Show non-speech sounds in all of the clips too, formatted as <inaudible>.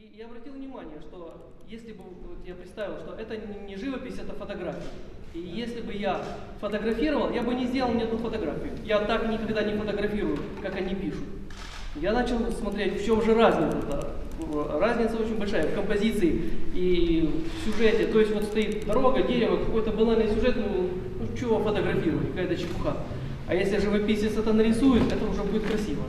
И я обратил внимание, что если бы вот я представил, что это не- живопись, это фотография. И если бы я фотографировал, я бы не сделал ни одну фотографию. Я так никогда не фотографирую, как они пишут. Я начал смотреть, в чем же разница-то. Разница очень большая в композиции и в сюжете. То есть вот стоит дорога, дерево, какой-то банальный сюжет, ну, ну чего фотографировать, какая-то чепуха. А если живописец это нарисует, это уже будет красиво.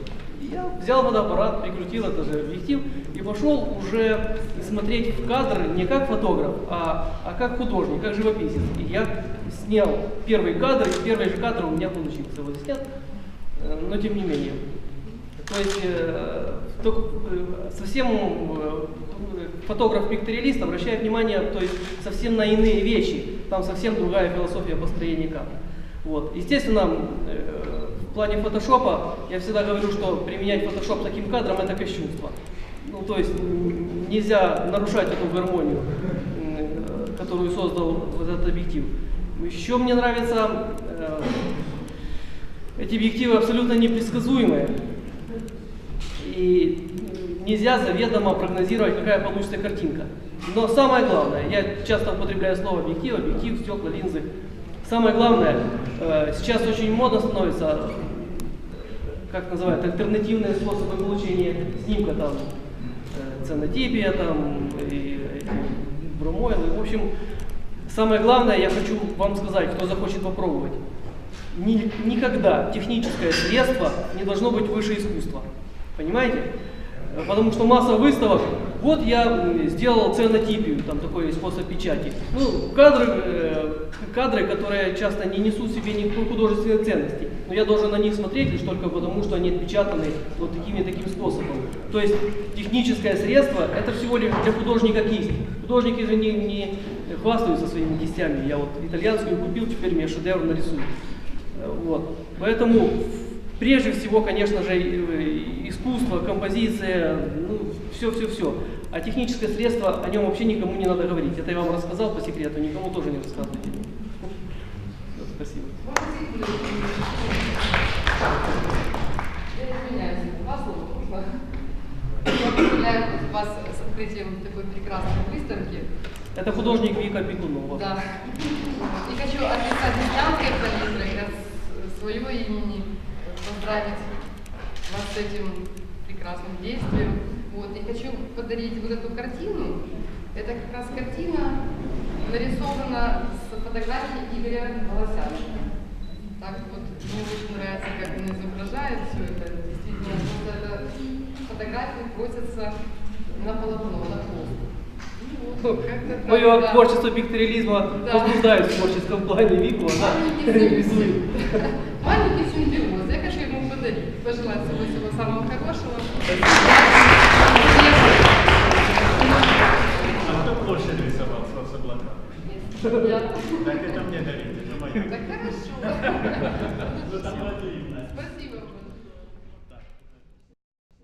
Я взял фотоаппарат, прикрутил это же объектив и пошел уже смотреть в кадр не как фотограф, а, а как художник, как живописец. И я снял первый кадр, и первый же кадр у меня получился. Вот снят, э, но тем не менее. То есть э, только, э, совсем э, фотограф-пикториалист обращает внимание то есть, совсем на иные вещи. Там совсем другая философия построения кадра. Вот. Естественно, э, в плане фотошопа я всегда говорю, что применять фотошоп таким кадром это кощунство. Ну, то есть нельзя нарушать эту гармонию, которую создал вот этот объектив. Еще мне нравятся э, эти объективы абсолютно непредсказуемые. И нельзя заведомо прогнозировать, какая получится картинка. Но самое главное, я часто употребляю слово объектив, объектив, стекла, линзы. Самое главное, э, сейчас очень модно становится, как называют, альтернативные способы получения снимка, там, э, ценотипия, там, и, эти бромойлы. В общем, самое главное, я хочу вам сказать, кто захочет попробовать. Ни- никогда техническое средство не должно быть выше искусства. Понимаете? Э, Потому что масса выставок, вот я сделал ценотипию, там такой способ печати. Ну, кадры, э, кадры, которые часто не несут в себе никакой художественной ценности. Но я должен на них смотреть лишь только потому, что они отпечатаны вот таким и таким способом. То есть техническое средство это всего лишь для художника кисть. Художники же не, не хвастаются своими кистями. Я вот итальянскую купил, теперь мне шедевр нарисую. Э, Вот. Поэтому прежде всего, конечно же, и искусство, композиция, ну, все-все-все. А техническое средство, о нем вообще никому не надо говорить. Это я вам рассказал по секрету, никому тоже не рассказывайте. Да, Спасибо. Я извиняюсь, два слова можно? Я поздравляю вас с открытием такой прекрасной выставки. Это художник Вика Пикунова. Да. И хочу Деснянской палитры и от своего имени поздравить вас с этим прекрасным действием. Вот. И хочу подарить вот эту картину. Это как раз картина нарисована с фотографией Игоря Волосяника. Так вот, мне очень нравится, как он изображает все это. Действительно, вот эта фотография просится на полотно, на холст. Ну вот, Мое да. творчество пикториализма Да. возбуждает в творческом плане Вику, она Маленький <laughs> рисует. симбиоз. Маленький симбиоз. Я хочу ему подарить. Пожелать всего всего самого хорошего. А кто площадь рисовал с вас облака? Я- Так это мне дарите, это. Так хорошо. <laughs> Спасибо.